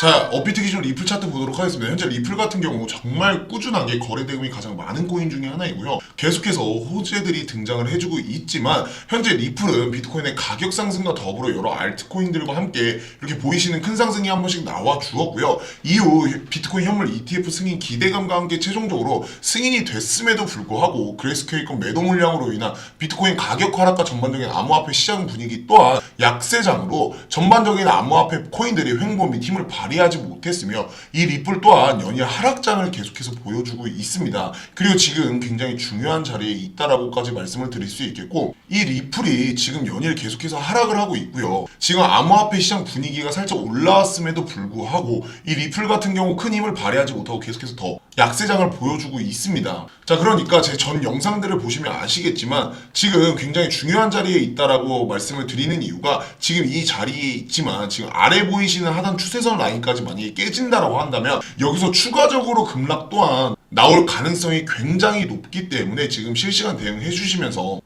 자, 업비트 기준 리플 차트 보도록 하겠습니다. 현재 리플 같은 경우 정말 꾸준하게 거래 대금이 가장 많은 코인 중에 하나이고요. 계속해서 호재들이 등장을 해주고 있지만 현재 리플은 비트코인의 가격 상승과 더불어 여러 알트코인들과 함께 이렇게 보이시는 큰 상승이 한 번씩 나와 주었고요. 이후 비트코인 현물 ETF 승인 기대감과 함께 최종적으로 승인이 됐음에도 불구하고 그레스케이건 매도 물량으로 인한 비트코인 가격 하락과 전반적인 암호화폐 시장 분위기 또한 약세장으로 전반적인 암호화폐 코인들이 횡보 및 힘을 발휘하지 못했으며 이 리플 또한 연일 하락장을 계속해서 보여주고 있습니다. 그리고 지금 굉장히 중요한 자리에 있다라고까지 말씀을 드릴 수 있겠고 이 리플이 지금 연일 계속해서 하락을 하고 있고요. 지금 암호화폐 시장 분위기가 살짝 올라왔음에도 불구하고 이 리플 같은 경우 큰 힘을 발휘하지 못하고 계속해서 더 약세장을 보여주고 있습니다. 자, 그러니까 제 전 영상들을 보시면 아시겠지만 지금 굉장히 중요한 자리에 있다라고 말씀을 드리는 이유가 지금 이 자리에 있지만 지금 아래 보이시는 하단 추세선 라인까지 만약에 깨진다라고 한다면 여기서 추가적으로 급락 또한 나올 가능성이 굉장히 높기 때문에 지금 실시간 대응해 주시면서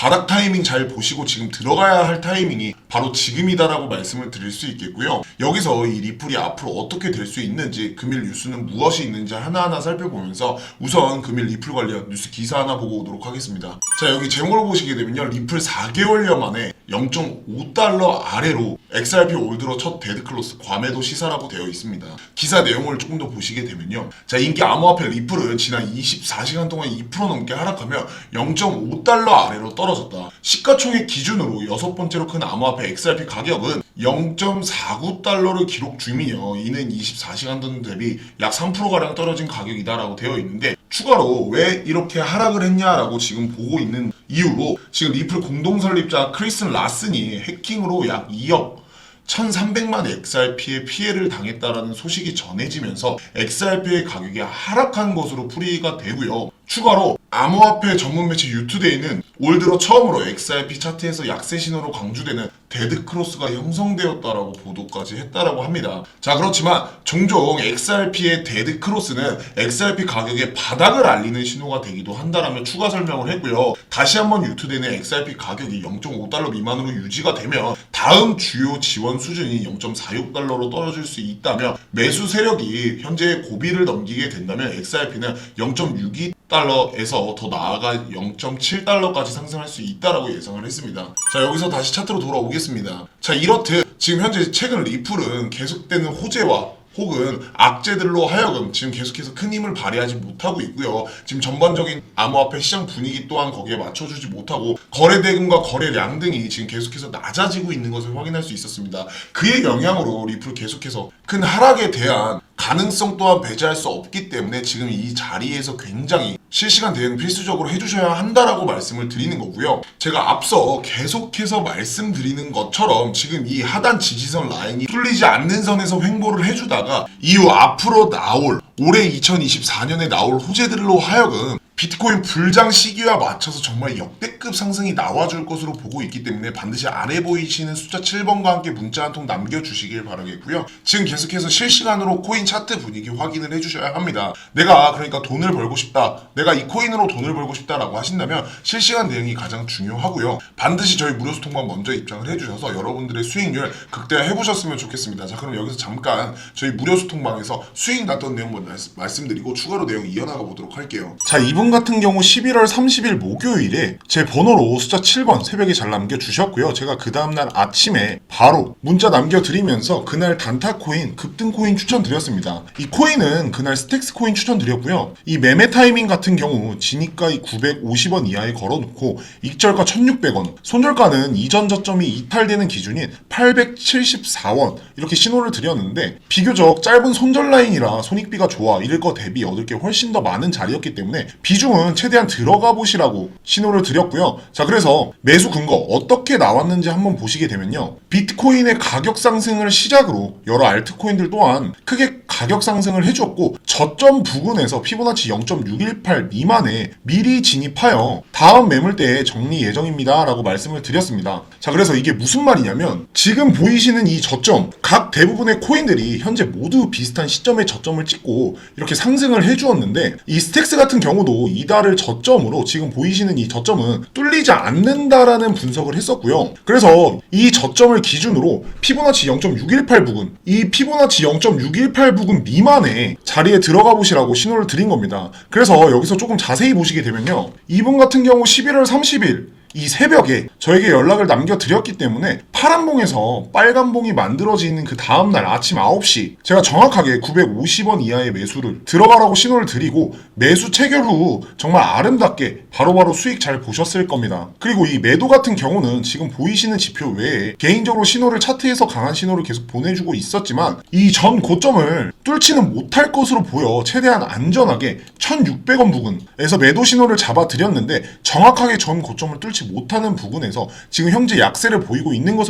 바닥 타이밍 잘 보시고 지금 들어가야 할 타이밍이 바로 지금이다라고 말씀을 드릴 수 있겠고요. 여기서 이 리플이 앞으로 어떻게 될 수 있는지 금일 뉴스는 무엇이 있는지 하나하나 살펴보면서 우선 금일 리플 관련 뉴스 기사 하나 보고 오도록 하겠습니다. 자 여기 제목을 보시게 되면요. 리플 4개월여 만에 0.5달러 아래로 XRP 올 들어 첫 데드클로스 과매도 시사라고 되어 있습니다. 기사 내용을 조금 더 보시게 되면요. 자, 인기 암호화폐 리플은 지난 24시간 동안 2% 넘게 하락하며 0.5달러 아래로 떨어졌다. 시가총액 기준으로 여섯 번째로 큰 암호화폐 XRP 가격은 0.49달러를 기록 중이며 이는 24시간 전 대비 약 3%가량 떨어진 가격이다라고 되어 있는데 추가로 왜 이렇게 하락을 했냐라고 지금 보고 있는 이유로 지금 리플 공동 설립자 크리슨 라슨이 해킹으로 약 2억 1300만 XRP의 피해를 당했다라는 소식이 전해지면서 XRP의 가격이 하락한 것으로 풀이가 되고요. 추가로 암호화폐 전문 매체 유투데이는 올 들어 처음으로 XRP 차트에서 약세 신호로 강조되는 데드 크로스가 형성되었다라고 보도까지 했다라고 합니다. 자 그렇지만 종종 XRP의 데드 크로스는 XRP 가격의 바닥을 알리는 신호가 되기도 한다라며 추가 설명을 했고요. 다시 한번 유투데이는 XRP 가격이 0.5달러 미만으로 유지가 되면 다음 주요 지원 수준이 0.46달러로 떨어질 수 있다며 매수 세력이 현재 고비를 넘기게 된다면 XRP는 0.62 달러에서 더 나아가 0.7달러까지 상승할 수 있다라고 예상을 했습니다. 자 여기서 다시 차트로 돌아오겠습니다. 자 이렇듯 지금 현재 최근 리플은 계속되는 호재와 혹은 악재들로 하여금 지금 계속해서 큰 힘을 발휘하지 못하고 있고요. 지금 전반적인 암호화폐 시장 분위기 또한 거기에 맞춰주지 못하고 거래 대금과 거래량 등이 지금 계속해서 낮아지고 있는 것을 확인할 수 있었습니다. 그의 영향으로 리플 계속해서 큰 하락에 대한 가능성 또한 배제할 수 없기 때문에 지금 이 자리에서 굉장히 실시간 대응 필수적으로 해주셔야 한다라고 말씀을 드리는 거고요. 제가 앞서 계속해서 말씀드리는 것처럼 지금 이 하단 지지선 라인이 뚫리지 않는 선에서 횡보를 해주다가 이후 앞으로 나올 올해 2024년에 나올 호재들로 하여금 비트코인 불장 시기와 맞춰서 정말 역대 급 상승이 나와줄 것으로 보고 있기 때문에 반드시 아래 보이시는 숫자 7번과 함께 문자 한 통 남겨주시길 바라겠고요. 지금 계속해서 실시간으로 코인 차트 분위기 확인을 해주셔야 합니다. 내가 그러니까 돈을 벌고 싶다. 내가 이 코인으로 돈을 벌고 싶다라고 하신다면 실시간 대응이 가장 중요하고요. 반드시 저희 무료 소통방 먼저 입장을 해주셔서 여러분들의 수익률 극대화 해보셨으면 좋겠습니다. 자 그럼 여기서 잠깐 저희 무료 소통방에서 수익 났던 내용 먼저 말씀- 말씀드리고 추가로 내용 이어나가 보도록 할게요. 자 이분 같은 경우 11월 30일 목요일에 제 번호로 숫자 7번 새벽에 잘 남겨주셨고요. 제가 그 다음날 아침에 바로 문자 남겨드리면서 그날 단타 코인, 급등 코인 추천드렸습니다. 이 코인은 그날 스택스 코인 추천드렸고요. 이 매매 타이밍 같은 경우 진입가 950원 이하에 걸어놓고 익절가 1600원, 손절가는 이전 저점이 이탈되는 기준인 874원 이렇게 신호를 드렸는데 비교적 짧은 손절 라인이라 손익비가 좋아 이럴 거 대비 얻을 게 훨씬 더 많은 자리였기 때문에 비중은 최대한 들어가 보시라고 신호를 드렸 고요. 자 그래서 매수 근거 어떻게 나왔는지 한번 보시게 되면요. 비트코인의 가격 상승을 시작으로 여러 알트코인들 또한 크게 가격 상승을 해줬고 저점 부근에서 피보나치 0.618 미만에 미리 진입하여 다음 매물대에 정리 예정입니다 라고 말씀을 드렸습니다 자 그래서 이게 무슨 말이냐면 지금 보이시는 이 저점 각 대부분의 코인들이 현재 모두 비슷한 시점에 저점을 찍고 이렇게 상승을 해주었는데 이 스택스 같은 경우도 이달을 저점으로 지금 보이시는 이 저점은 뚫리지 않는다라는 분석을 했었고요. 그래서 이 저점을 기준으로 피보나치 0.618 부근, 이 피보나치 0.618 부근 미만의 자리에 들어가 보시라고 신호를 드린 겁니다. 그래서 여기서 조금 자세히 보시게 되면요. 이분 같은 경우 11월 30일 이 새벽에 저에게 연락을 남겨드렸기 때문에 파란 봉에서 빨간 봉이 만들어지는 그 다음날 아침 9시 제가 정확하게 950원 이하의 매수를 들어가라고 신호를 드리고 매수 체결 후 정말 아름답게 바로바로 수익 잘 보셨을 겁니다. 그리고 이 매도 같은 경우는 지금 보이시는 지표 외에 개인적으로 신호를 차트에서 강한 신호를 계속 보내주고 있었지만 이 전 고점을 뚫지는 못할 것으로 보여 최대한 안전하게 1600원 부근에서 매도 신호를 잡아드렸는데 정확하게 전 고점을 뚫지 못하는 부분에서 지금 현재 약세를 보이고 있는 것을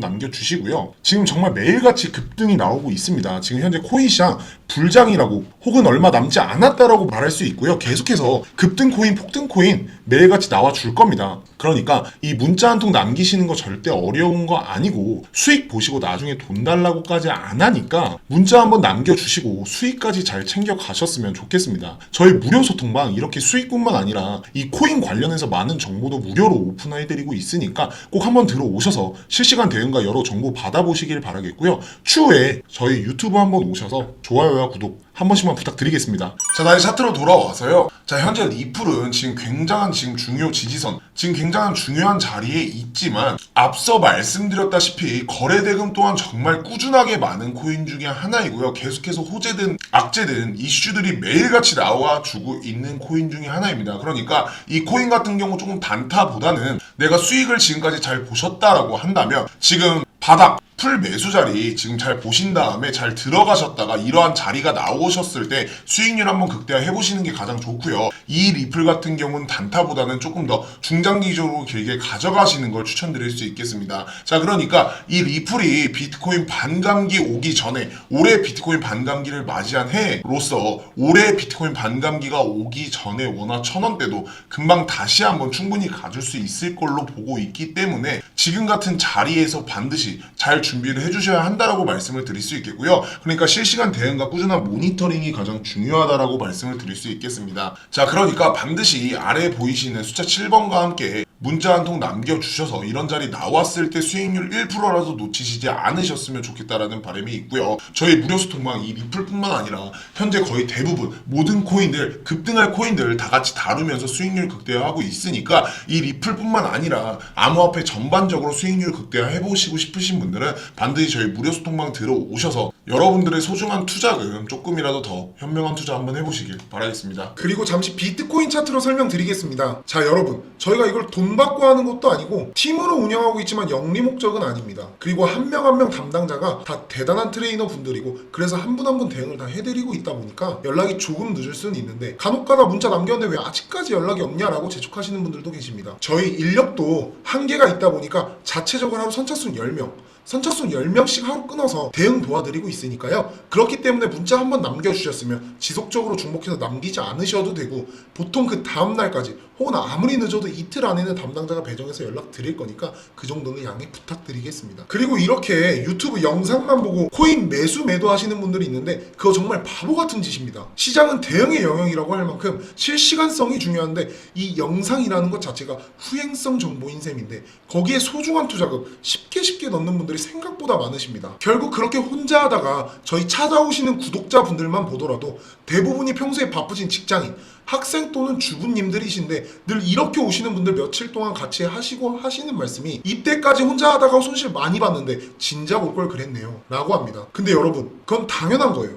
남겨주시고요. 지금 정말 매일같이 급등이 나오고 있습니다. 지금 현재 코인 시장 불장이라고 혹은 얼마 남지 않았다라고 말할 수 있고요. 계속해서 급등 코인, 폭등 코인 매일같이 나와 줄 겁니다. 그러니까 이 문자 한 통 남기시는 거 절대 어려운 거 아니고 수익 보시고 나중에 돈 달라고까지 안 하니까 문자 한번 남겨주시고 수익까지 잘 챙겨 가셨으면 좋겠습니다. 저희 무료 소통방 이렇게 수익뿐만 아니라 이 코인 관련해서 많은 정보도 무료로 오픈해드리고 있으니까 꼭 한번 들어오셔서 실시간 대응 과 여러 정보 받아보시길 바라겠고요. 추후에 저희 유튜브 한번 오셔서 좋아요와 구독 한 번씩만 부탁드리겠습니다. 자, 다시 차트로 돌아와서요. 자, 현재 리플은 지금 굉장한 지금 중요 지지선, 지금 굉장한 중요한 자리에 있지만 앞서 말씀드렸다시피 거래 대금 또한 정말 꾸준하게 많은 코인 중에 하나이고요. 계속해서 호재든 악재든 이슈들이 매일같이 나와 주고 있는 코인 중에 하나입니다. 그러니까 이 코인 같은 경우 조금 단타보다는 내가 수익을 지금까지 잘 보셨다라고 한다면 지금 바닥 풀 매수 자리 지금 잘 보신 다음에 잘 들어가셨다가 이러한 자리가 나오셨을 때 수익률 한번 극대화해 보시는 게 가장 좋고요. 이 리플 같은 경우는 단타보다는 조금 더 중장기적으로 길게 가져가시는 걸 추천드릴 수 있겠습니다. 자, 그러니까 이 리플이 비트코인 반감기 오기 전에 올해 비트코인 반감기를 맞이한 해로서 올해 비트코인 반감기가 오기 전에 원화 천 원대도 금방 다시 한번 충분히 가줄 수 있을 걸로 보고 있기 때문에 지금 같은 자리에서 반드시 잘 준비를 해주셔야 한다라고 말씀을 드릴 수 있겠고요. 그러니까 실시간 대응과 꾸준한 모니터링이 가장 중요하다라고 말씀을 드릴 수 있겠습니다. 자, 그러니까 반드시 아래 보이시는 숫자 7번과 함께 문자 한 통 남겨주셔서 이런 자리 나왔을 때 수익률 1%라도 놓치시지 않으셨으면 좋겠다라는 바람이 있고요. 저희 무료 소통방 이 리플뿐만 아니라 현재 거의 대부분 모든 코인들 급등할 코인들 다 같이 다루면서 수익률 극대화하고 있으니까 이 리플뿐만 아니라 암호화폐 전반적으로 수익률 극대화 해보시고 싶으신 분들은 반드시 저희 무료 소통방 들어오셔서 여러분들의 소중한 투자금 조금이라도 더 현명한 투자 한번 해보시길 바라겠습니다. 그리고 잠시 비트코인 차트로 설명드리겠습니다. 자, 여러분. 저희가 이걸 돈 받고 하는 것도 아니고 팀으로 운영하고 있지만 영리 목적은 아닙니다. 그리고 한명 한 명 담당자가 다 대단한 트레이너 분들이고 그래서 한 분 한 분 대응을 다 해드리고 있다 보니까 연락이 조금 늦을 수는 있는데 간혹가다 문자 남겼는데 왜 아직까지 연락이 없냐라고 재촉하시는 분들도 계십니다. 저희 인력도 한계가 있다 보니까 자체적으로 하루 선착순 10명 선착순 10명씩 하루 끊어서 대응 도와드리고 있으니까요. 그렇기 때문에 문자 한번 남겨주셨으면 지속적으로 중복해서 남기지 않으셔도 되고 보통 그 다음날까지 혹은 아무리 늦어도 이틀 안에는 담당자가 배정해서 연락 드릴 거니까 그 정도는 양해 부탁드리겠습니다. 그리고 이렇게 유튜브 영상만 보고 코인 매수 매도 하시는 분들이 있는데 그거 정말 바보 같은 짓입니다. 시장은 대응의 영역이라고 할 만큼 실시간성이 중요한데 이 영상이라는 것 자체가 후행성 정보인 셈인데 거기에 소중한 투자금 쉽게 쉽게 넣는 분들이 생각보다 많으십니다. 결국 그렇게 혼자 하다가 저희 찾아오시는 구독자분들만 보더라도 대부분이 평소에 바쁘신 직장인, 학생 또는 주부님들이신데 늘 이렇게 오시는 분들 며칠 동안 같이 하시고 하시는 말씀이 이때까지 혼자 하다가 손실 많이 봤는데 진작 올 걸 그랬네요 라고 합니다. 근데 여러분 그건 당연한 거예요.